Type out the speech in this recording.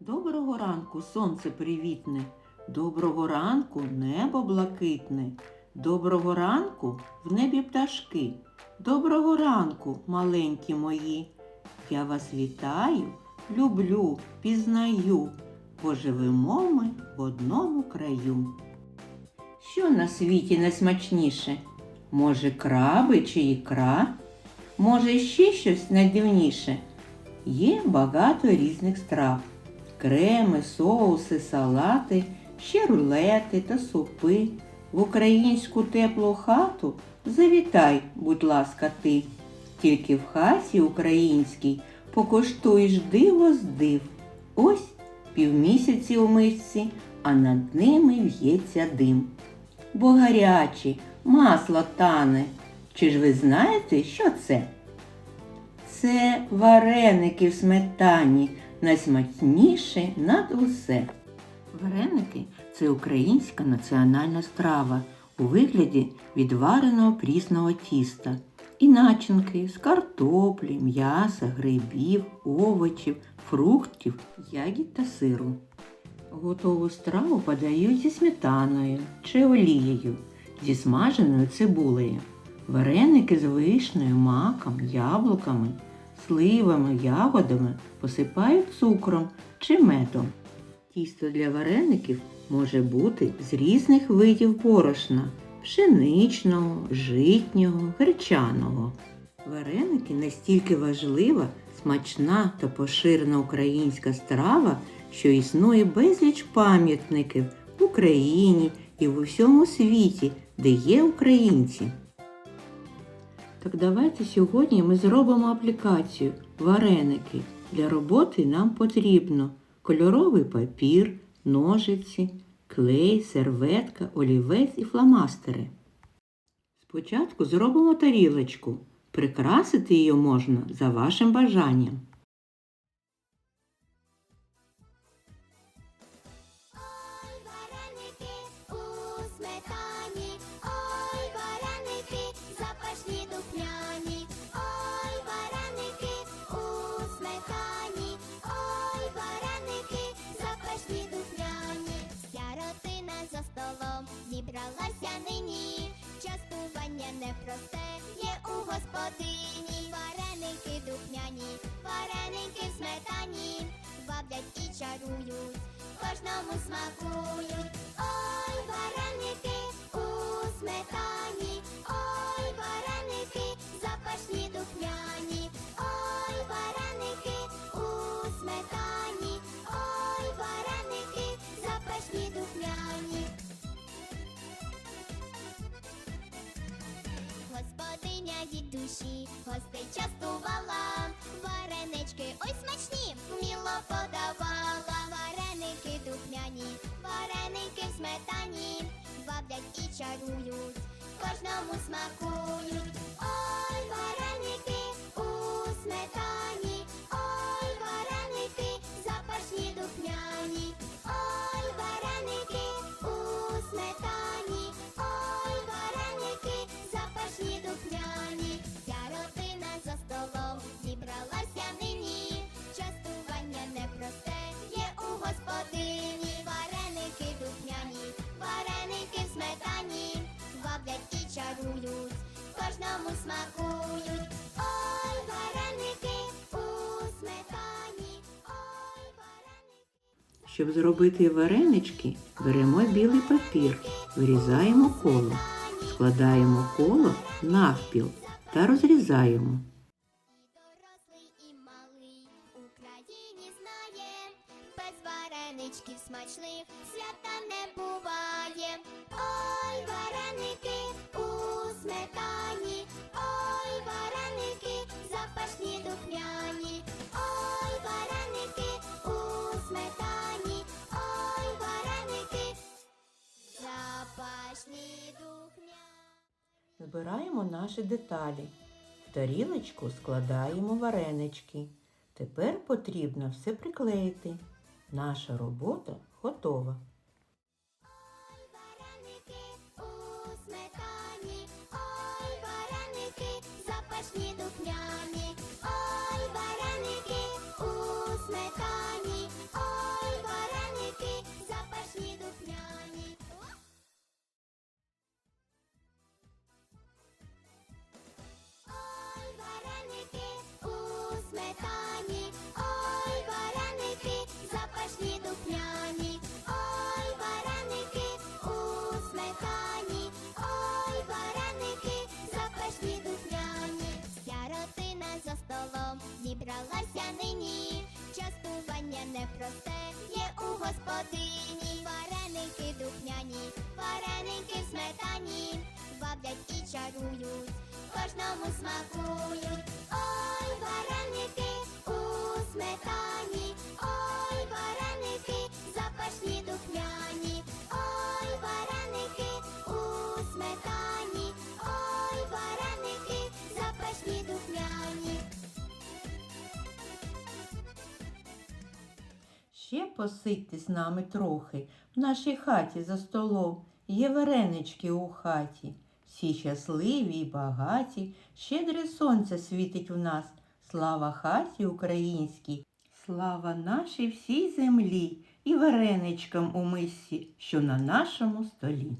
Доброго ранку, сонце привітне, доброго ранку, небо блакитне, доброго ранку в небі пташки, доброго ранку, маленькі мої. Я вас вітаю, люблю, пізнаю, бо живемо ми в одному краю. Що на світі найсмачніше? Може, краби чи ікра? Може, ще щось найдивніше? Є багато різних страв. Креми, соуси, салати, ще рулети та супи. В українську теплу хату завітай, будь ласка, ти. Тільки в хаті українській покуштуєш диво з див. Ось півмісяці у мисці, а над ними в'ється дим. Бо гарячі, масло тане. Чи ж ви знаєте, що це? Це вареники в сметані, найсмачніше над усе. Вареники це українська національна страва у вигляді відвареного прісного тіста і начинки з картоплі, м'яса, грибів, овочів, фруктів, ягід та сиру. Готову страву подають зі сметаною чи олією, зі смаженою цибулею. Вареники з вишнею, маком, яблуками, сливами, ягодами посипають цукром чи медом. Тісто для вареників може бути з різних видів борошна пшеничного, житнього, гречаного. Вареники настільки важлива, смачна та поширена українська страва, що існує безліч пам'ятників в Україні і в усьому світі, де є українці. Так давайте сьогодні ми зробимо аплікацію вареники. Для роботи нам потрібно кольоровий папір, ножиці, клей, серветка, олівець і фломастери. Спочатку зробимо тарілочку. Прикрасити її можна за вашим бажанням. За столом зібралася нині. Частування непросте є у господині. Вареники духмяні, вареники в сметані, ваблять і чарують кожному смакують. Ой, вареники у сметані, ой, вареники запашні духмяні, від душі гостей частувала, варенички ой смачні, вміло подавала, вареники духмяні, вареники в сметані, баблять і чарують, кожному смакують. Смакують. Ой, вареники у сметані, ой, вареники. Щоб зробити варенички, беремо білий папір, вирізаємо коло, складаємо коло навпіл та розрізаємо. Збираємо наші деталі. В тарілочку складаємо варенички. Тепер потрібно все приклеїти. Наша робота готова. Кожному смакують. Ой, вареники у сметані, ой, вареники, запашні духмяні, ой, вареники у сметані, ой, вареники, запашні духмяні. Ще посидьте з нами трохи. В нашій хаті за столом є варенички у хаті. Всі щасливі й багаті, щедре сонце світить у нас. Слава хаті українській, слава нашій всій землі і вареничкам у мисі, що на нашому столі.